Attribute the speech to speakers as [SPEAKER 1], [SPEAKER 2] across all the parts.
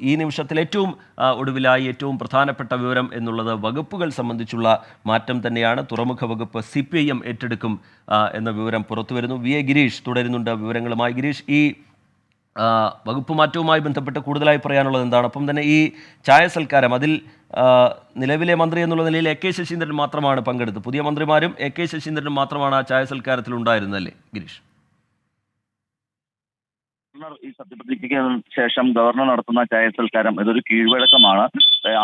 [SPEAKER 1] ഈ നിമിഷത്തിൽ ഏറ്റവും ഒടുവിലായി ഏറ്റവും പ്രധാനപ്പെട്ട വിവരം എന്നുള്ളത് വകുപ്പുകൾ സംബന്ധിച്ചുള്ള മാറ്റം തന്നെയാണ്. തുറമുഖ വകുപ്പ് സി പി ഐ എം ഏറ്റെടുക്കും എന്ന വിവരം പുറത്തു വരുന്നു. വി എ ഗിരീഷ് തുടരുന്നുണ്ട് വിവരങ്ങളുമായി. ഗിരീഷ് ഈ വകുപ്പ് മാറ്റവുമായി ബന്ധപ്പെട്ട് കൂടുതലായി പറയാനുള്ളത് എന്താണ്? അപ്പം തന്നെ ഈ ചായ സൽക്കാരം അതിൽ നിലവിലെ മന്ത്രി എന്നുള്ള നിലയിൽ എ കെ ശശീന്ദ്രൻ മാത്രമാണ് പങ്കെടുത്തത്. പുതിയ മന്ത്രിമാരും എ കെ ശശീന്ദ്രനും മാത്രമാണ് ആ ചായ സൽക്കാരത്തിൽ ഉണ്ടായിരുന്നല്ലേ ഗിരീഷ്?
[SPEAKER 2] ഗവർണർ ഈ സത്യപ്രതിജ്ഞയ്ക്ക് ശേഷം ഗവർണർ നടത്തുന്ന ചായ സൽക്കാരം ഇതൊരു കീഴ്വഴക്കമാണ്.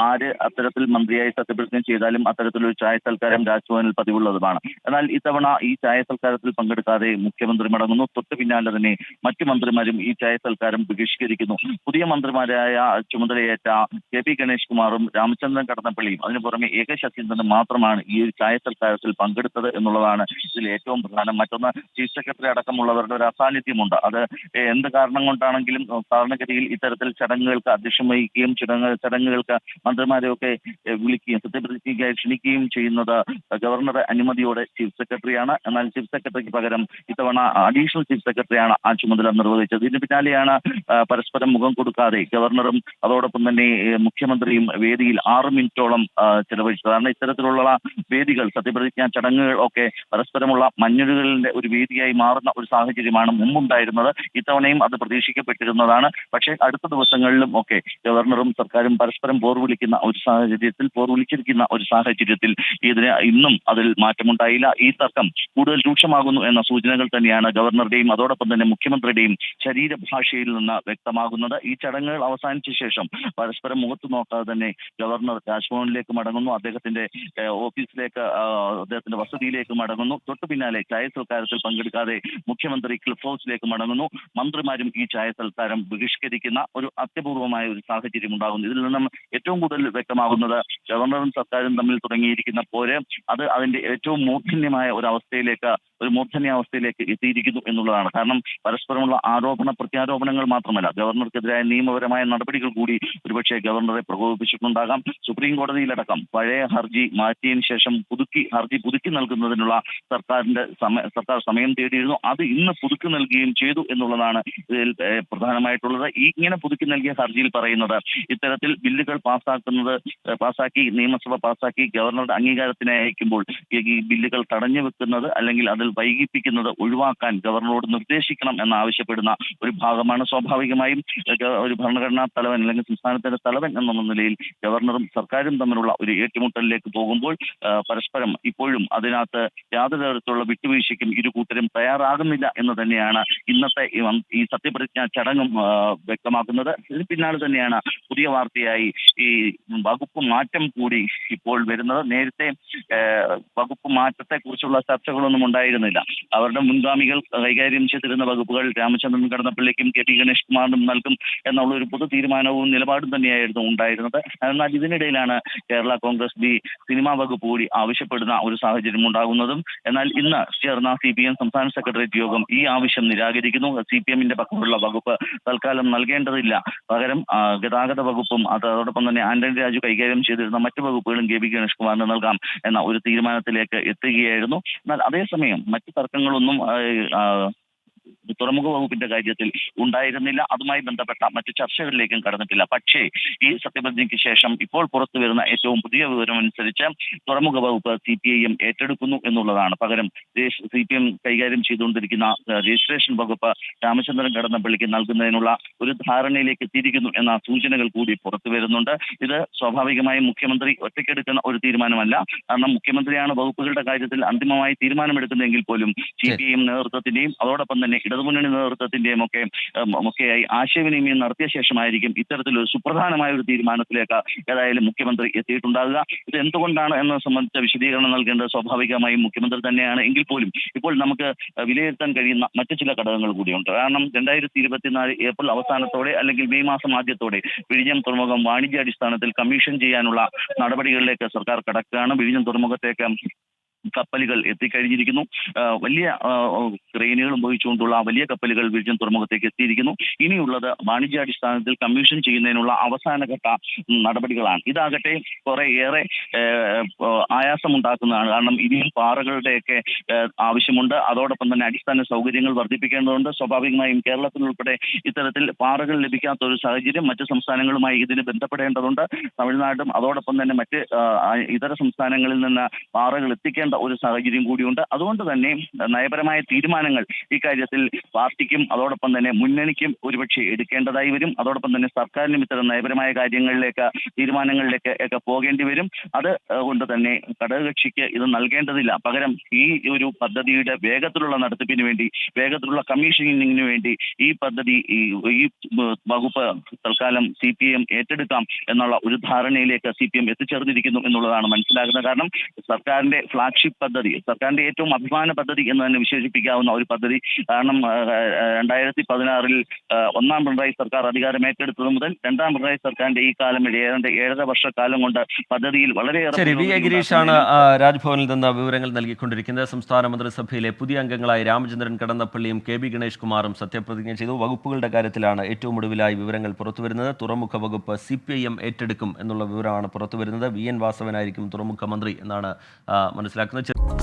[SPEAKER 2] ആര് അത്തരത്തിൽ മന്ത്രിയായി സത്യപ്രതിജ്ഞ ചെയ്താലും അത്തരത്തിലൊരു ചായ സൽക്കാരം രാജ്ഭവനിൽ പതിവുള്ളതുമാണ്. എന്നാൽ ഇത്തവണ ഈ ചായ സൽക്കാരത്തിൽ പങ്കെടുക്കാതെ മുഖ്യമന്ത്രി മടങ്ങുന്നു. തൊട്ടു പിന്നാലെ തന്നെ മറ്റു മന്ത്രിമാരും ഈ ചായ സൽക്കാരം ബഹിഷ്കരിക്കുന്നു പുതിയ മന്ത്രിമാരായ ചുമതലയേറ്റ കെ പി ഗണേഷ് കുമാറും രാമചന്ദ്രൻ കടന്നപ്പള്ളിയും അതിനു പുറമെ എ കെ ശശീന്ദ്രനും മാത്രമാണ് ഈ ഒരു ചായ സൽക്കാരത്തിൽ പങ്കെടുത്തത് എന്നുള്ളതാണ് ഇതിൽ ഏറ്റവും പ്രധാനം. മറ്റൊന്ന് ചീഫ് സെക്രട്ടറി അടക്കമുള്ളവരുടെ ഒരു അസാന്നിധ്യമുണ്ട്. അത് എന്ത് കാരണം കൊണ്ടാണെങ്കിലും സാധാരണഗതിയിൽ ഇത്തരത്തിൽ ചടങ്ങുകൾക്ക് അധ്യക്ഷം വഹിക്കുകയും ചടങ്ങുകൾക്ക് മന്ത്രിമാരെയൊക്കെ വിളിക്കുകയും സത്യപ്രതിജ്ഞയ്ക്കായി ക്ഷണിക്കുകയും ചെയ്യുന്നത് ഗവർണറുടെ അനുമതിയോടെ ചീഫ് സെക്രട്ടറിയാണ്. എന്നാൽ ചീഫ് സെക്രട്ടറിക്ക് പകരം ഇത്തവണ അഡീഷണൽ ചീഫ് സെക്രട്ടറിയാണ് ആ ചുമതല നിർവഹിച്ചത്. ഇതിന് പിന്നാലെയാണ് പരസ്പരം മുഖം കൊടുക്കാതെ ഗവർണറും അതോടൊപ്പം തന്നെ മുഖ്യമന്ത്രിയും വേദിയിൽ ആറ് മിനിറ്റോളം ചെലവഴിച്ചത്. കാരണം ഇത്തരത്തിലുള്ള വേദികൾ സത്യപ്രതിജ്ഞാ ചടങ്ങുകൾ ഒക്കെ പരസ്പരമുള്ള മഞ്ഞുകളിന്റെ ഒരു വേദിയായി മാറുന്ന ഒരു സാഹചര്യമാണ് മുമ്പുണ്ടായിരുന്നത്. ഇത്തവണയും അത് പ്രതീക്ഷിക്കപ്പെട്ടിരുന്നതാണ്. പക്ഷേ അടുത്ത ദിവസങ്ങളിലും ഒക്കെ ഗവർണറും സർക്കാരും പരസ്പരം പോർ വിളിക്കുന്ന ഒരു സാഹചര്യത്തിൽ പോർ വിളിച്ചിരിക്കുന്ന ഒരു സാഹചര്യത്തിൽ ഇതിന് ഇന്നും അതിൽ മാറ്റമുണ്ടായില്ല. ഈ തർക്കം കൂടുതൽ രൂക്ഷമാകുന്നു എന്ന സൂചനകൾ തന്നെയാണ് ഗവർണറുടെയും അതോടൊപ്പം തന്നെ മുഖ്യമന്ത്രിയുടെയും ശരീരഭാഷയിൽ നിന്ന് വ്യക്തമാകുന്നത്. ഈ ചടങ്ങുകൾ അവസാനിച്ച ശേഷം പരസ്പരം മുഖത്ത് നോക്കാതെ തന്നെ ഗവർണർ രാജ്ഭവനിലേക്ക് മടങ്ങുന്നു. അദ്ദേഹത്തിന്റെ ഓഫീസിലേക്ക് അദ്ദേഹത്തിന്റെ വസതിയിലേക്ക് മടങ്ങുന്നു. തൊട്ടു പിന്നാലെ ചായ സൽക്കാരത്തിൽ പങ്കെടുക്കാതെ മുഖ്യമന്ത്രി ക്ലിഫ് ഹൗസിലേക്ക് മടങ്ങുന്നു. മന്ത്രിമാരും ഈ ചായ സൽക്കാരം ബഹിഷ്കരിക്കുന്ന ഒരു അത്യപൂർവമായ ഒരു സാഹചര്യം ഉണ്ടാകുന്നു. ഇതിൽ നിന്നും ഏറ്റവും കൂടുതൽ വ്യക്തമാകുന്നത് ഗവർണറും സർക്കാരും തമ്മിൽ തുടങ്ങിയിരിക്കുന്ന പോര് അത് അതിന്റെ ഏറ്റവും മൂർധന്യമായ ഒരു അവസ്ഥയിലേക്ക് ഒരു മൂർധന്യാവസ്ഥയിലേക്ക് എത്തിയിരിക്കുന്നു എന്നുള്ളതാണ്. കാരണം പരസ്പരമുള്ള ആരോപണ പ്രത്യാരോപണങ്ങൾ മാത്രമല്ല ഗവർണർക്കെതിരായ നിയമപരമായ നടപടികൾ കൂടി ഒരുപക്ഷെ ഗവർണറെ പ്രകോപിപ്പിച്ചിട്ടുണ്ടാകാം. സുപ്രീം കോടതിയിലടക്കം പഴയ ഹർജി മാറ്റിയതിനു ശേഷം പുതുക്കി ഹർജി പുതുക്കി നൽകുന്നതിനുള്ള സർക്കാരിന്റെ സർക്കാർ സമയം തേടിയിരുന്നു. അത് ഇന്ന് പുതുക്കി നൽകുകയും ചെയ്തു എന്നുള്ളതാണ് ഇതിൽ പ്രധാനമായിട്ടുള്ളത്. ഇങ്ങനെ പുതുക്കി നൽകിയ ഹർജിയിൽ പറയുന്നത് ഇത്തരത്തിൽ ബില്ലുകൾ പാസ്സാക്കുന്നത് പാസ്സാക്കി നിയമസഭ പാസ്സാക്കി ഗവർണറുടെ അംഗീകാരത്തിന് അയക്കുമ്പോൾ ഈ ബില്ലുകൾ തടഞ്ഞു വെക്കുന്നത് അല്ലെങ്കിൽ അതിൽ വൈകിപ്പിക്കുന്നത് ഒഴിവാക്കാൻ ഗവർണറോട് നിർദ്ദേശിക്കണം എന്ന് ആവശ്യപ്പെടുന്ന ഒരു ഭാഗമാണ്. സ്വാഭാവികമായും ഒരു ഭരണഘടനാ തലവൻ അല്ലെങ്കിൽ സംസ്ഥാനത്തിന്റെ തലവൻ എന്ന നിലയിൽ ഗവർണറും സർക്കാരും തമ്മിലുള്ള ഒരു ഏറ്റുമുട്ടലിലേക്ക് പോകുമ്പോൾ പരസ്പരം ഇപ്പോഴും അതിനകത്ത് യാതൊരു തരത്തിലുള്ള വിട്ടുവീഴ്ചയ്ക്കും ഇരു കൂട്ടരും തയ്യാറാകുന്നില്ല എന്ന് തന്നെയാണ് ഇന്നത്തെ ഈ സത്യപ്രതിജ്ഞാ ചടങ്ങും വ്യക്തമാക്കുന്നത്. ഇതിന് പിന്നാലെ തന്നെയാണ് പുതിയ വാർത്തയായി ഈ വകുപ്പ് മാറ്റം കൂടി ഇപ്പോൾ വരുന്നത്. നേരത്തെ വകുപ്പ് മാറ്റത്തെ കുറിച്ചുള്ള ചർച്ചകളൊന്നും ഉണ്ടായിരുന്നില്ല അവരുടെ മുൻഗാമികൾ കൈകാര്യം ചെയ്തിരുന്ന വകുപ്പുകൾ രാമചന്ദ്രൻ കടന്നപ്പള്ളിക്കും കെ ടി ഗണേഷ് കുമാറിനും നൽകും എന്നുള്ള ഒരു പൊതു തീരുമാനവും നിലപാടും തന്നെയായിരുന്നു ഉണ്ടായിരുന്നത്. എന്നാൽ ഇതിനിടയിലാണ് കേരള കോൺഗ്രസ് ബി സിനിമാ വകുപ്പ് കൂടി ആവശ്യപ്പെടുന്ന ഒരു സാഹചര്യം ഉണ്ടാകുന്നതും. എന്നാൽ ഇന്ന് ചേർന്ന സി പി എം സംസ്ഥാന സെക്രട്ടേറിയറ്റ് യോഗം ഈ ആവശ്യം നിരാകരിക്കുന്നു. സി പി എമ്മിന്റെ പക്കമുള്ള വകുപ്പ് തൽക്കാലം നൽകേണ്ടതില്ല. പകരം ഗതാഗത വകുപ്പും അത് അതോടൊപ്പം തന്നെ ആന്റണി രാജു കൈകാര്യം ചെയ്തിരുന്ന മറ്റു വകുപ്പുകളും കെ പി ഗണേഷ് കുമാറിന് നൽകാം എന്ന ഒരു തീരുമാനത്തിലേക്ക് എത്തുകയായിരുന്നു. എന്നാൽ അതേസമയം മറ്റു തർക്കങ്ങളൊന്നും തുറമുഖ വകുപ്പിന്റെ കാര്യത്തിൽ ഉണ്ടായിരുന്നില്ല. അതുമായി ബന്ധപ്പെട്ട മറ്റ് ചർച്ചകളിലേക്കും കടന്നിട്ടില്ല. പക്ഷേ ഈ സത്യപ്രതിജ്ഞയ്ക്ക് ശേഷം ഇപ്പോൾ പുറത്തു വരുന്ന ഏറ്റവും പുതിയ വിവരം അനുസരിച്ച് തുറമുഖ വകുപ്പ് സി പി ഐ എം ഏറ്റെടുക്കുന്നു എന്നുള്ളതാണ്. പകരം സി പി എം കൈകാര്യം ചെയ്തുകൊണ്ടിരിക്കുന്ന രജിസ്ട്രേഷൻ വകുപ്പ് രാമചന്ദ്രൻ കടന്നപ്പള്ളിക്ക് നൽകുന്നതിനുള്ള ഒരു ധാരണയിലേക്ക് എത്തിയിരിക്കുന്നു എന്ന സൂചനകൾ കൂടി പുറത്തു വരുന്നുണ്ട്. ഇത് സ്വാഭാവികമായും മുഖ്യമന്ത്രി ഒറ്റയ്ക്കെടുക്കുന്ന ഒരു തീരുമാനമല്ല. കാരണം മുഖ്യമന്ത്രിയാണ് വകുപ്പുകളുടെ കാര്യത്തിൽ അന്തിമമായി തീരുമാനമെടുക്കുന്നതെങ്കിൽ പോലും സി പി ഐ എം നേതൃത്വത്തിന്റെയും അതോടൊപ്പം തന്നെ ഇടതുമുന്നണി നേതൃത്വത്തിന്റെയും ഒക്കെ ഒക്കെയായി ആശയവിനിമയം നടത്തിയ ശേഷമായിരിക്കും ഇത്തരത്തിലൊരു സുപ്രധാനമായ ഒരു തീരുമാനത്തിലേക്ക് ഏതായാലും മുഖ്യമന്ത്രി എത്തിയിട്ടുണ്ടാകുക ഇത് എന്തുകൊണ്ടാണ് എന്നത് സംബന്ധിച്ച വിശദീകരണം നൽകേണ്ടത് സ്വാഭാവികമായും മുഖ്യമന്ത്രി തന്നെയാണ്. എങ്കിൽ പോലും ഇപ്പോൾ നമുക്ക് വിലയിരുത്താൻ കഴിയുന്ന മറ്റു ചില ഘടകങ്ങൾ കൂടിയുണ്ട്. കാരണം രണ്ടായിരത്തി ഇരുപത്തിനാല് ഏപ്രിൽ അവസാനത്തോടെ അല്ലെങ്കിൽ മെയ് മാസം ആദ്യത്തോടെ വിഴിഞ്ഞം തുറമുഖം വാണിജ്യാടിസ്ഥാനത്തിൽ കമ്മീഷൻ ചെയ്യാനുള്ള നടപടികളിലേക്ക് സർക്കാർ കടക്കുകയാണ്. വിഴിഞ്ഞം തുറമുഖത്തേക്ക് കപ്പലുകൾ എത്തിക്കഴിഞ്ഞിരിക്കുന്നു. വലിയ ക്രെയിനുകൾ ഉപയോഗിച്ചുകൊണ്ടുള്ള വലിയ കപ്പലുകൾ വിഴിഞ്ഞം തുറമുഖത്തേക്ക് എത്തിയിരിക്കുന്നു. ഇനിയുള്ളത് വാണിജ്യാടിസ്ഥാനത്തിൽ കമ്മീഷൻ ചെയ്യുന്നതിനുള്ള അവസാനഘട്ട നടപടികളാണ്. ഇതാകട്ടെ കുറെ ഏറെ ആയാസമുണ്ടാക്കുന്നതാണ്. കാരണം ഇനിയും പാറകളുടെയൊക്കെ ആവശ്യമുണ്ട്. അതോടൊപ്പം തന്നെ അടിസ്ഥാന സൗകര്യങ്ങൾ വർദ്ധിപ്പിക്കേണ്ടതുണ്ട്. സ്വാഭാവികമായും കേരളത്തിൽ ഉൾപ്പെടെ ഇത്തരത്തിൽ പാറകൾ ലഭിക്കാത്ത ഒരു സാഹചര്യം മറ്റ് സംസ്ഥാനങ്ങളുമായി ഇതിന് ബന്ധപ്പെടേണ്ടതുണ്ട്. തമിഴ്നാടും അതോടൊപ്പം തന്നെ മറ്റ് ഇതര സംസ്ഥാനങ്ങളിൽ നിന്ന് പാറകൾ എത്തിക്കേണ്ട ഒരു സാഹചര്യം കൂടിയുണ്ട്. അതുകൊണ്ട് തന്നെ നയപരമായ തീരുമാനങ്ങൾ ഇക്കാര്യത്തിൽ പാർട്ടിക്കും അതോടൊപ്പം തന്നെ മുന്നണിക്കും ഒരുപക്ഷെ എടുക്കേണ്ടതായി വരും. അതോടൊപ്പം തന്നെ സർക്കാരിനും ഇത്തരം നയപരമായ കാര്യങ്ങളിലേക്ക് തീരുമാനങ്ങളിലേക്ക് ഒക്കെ പോകേണ്ടി വരും. അത് കൊണ്ട് തന്നെ ഘടകകക്ഷിക്ക് ഇത് നൽകേണ്ടതില്ല. പകരം ഈ ഒരു പദ്ധതിയുടെ വേഗത്തിലുള്ള നടത്തിപ്പിന് വേണ്ടി വേഗത്തിലുള്ള കമ്മീഷനിങ്ങിന് വേണ്ടി ഈ പദ്ധതി ഈ വകുപ്പ് തൽക്കാലം സി പി എം ഏറ്റെടുക്കാം എന്നുള്ള ഒരു ധാരണയിലേക്ക് സി പി എം എത്തിച്ചേർന്നിരിക്കുന്നു എന്നുള്ളതാണ് മനസ്സിലാകുന്നത്. കാരണം സർക്കാരിന്റെ ഫ്ലാഗ്ഷിപ്പ് പദ്ധതി സർക്കാരിന്റെ ഏറ്റവും അഭിമാന പദ്ധതി എന്ന് തന്നെ വിശേഷിപ്പിക്കാവുന്ന ഒരു പദ്ധതി. കാരണം രണ്ടായിരത്തി പതിനാറിൽ ഒന്നാം പിണറായി സർക്കാർ അധികാരം ഏറ്റെടുത്തത് മുതൽ രണ്ടാം പിണറായി സർക്കാരിന്റെ ഈ കാലം ഏതാണ്ട് ഏഴര വർഷക്കാലം കൊണ്ട് പദ്ധതിയിൽ വളരെയേറെ
[SPEAKER 1] ശരി വി. എ ഗിരീഷാണ് രാജ്ഭവനിൽ നിന്ന് വിവരങ്ങൾ നൽകിക്കൊണ്ടിരിക്കുന്നത്. സംസ്ഥാന മന്ത്രിസഭയിലെ പുതിയ അംഗങ്ങളായ രാമചന്ദ്രൻ കടന്നപ്പള്ളിയും കെ. ബി ഗണേഷ് കുമാറും സത്യപ്രതിജ്ഞ ചെയ്തു. വകുപ്പുകളുടെ കാര്യത്തിലാണ് ഏറ്റവും ഒടുവിലായി വിവരങ്ങൾ പുറത്തുവരുന്നത്. തുറമുഖ വകുപ്പ് സി പി ഐ എം ഏറ്റെടുക്കും എന്നുള്ള വിവരമാണ് പുറത്തുവരുന്നത്. വി. എൻ. വാസവനായിരിക്കും തുറമുഖ മന്ത്രി എന്നാണ് ആ, മനസ്സിലാക്കുന്നത്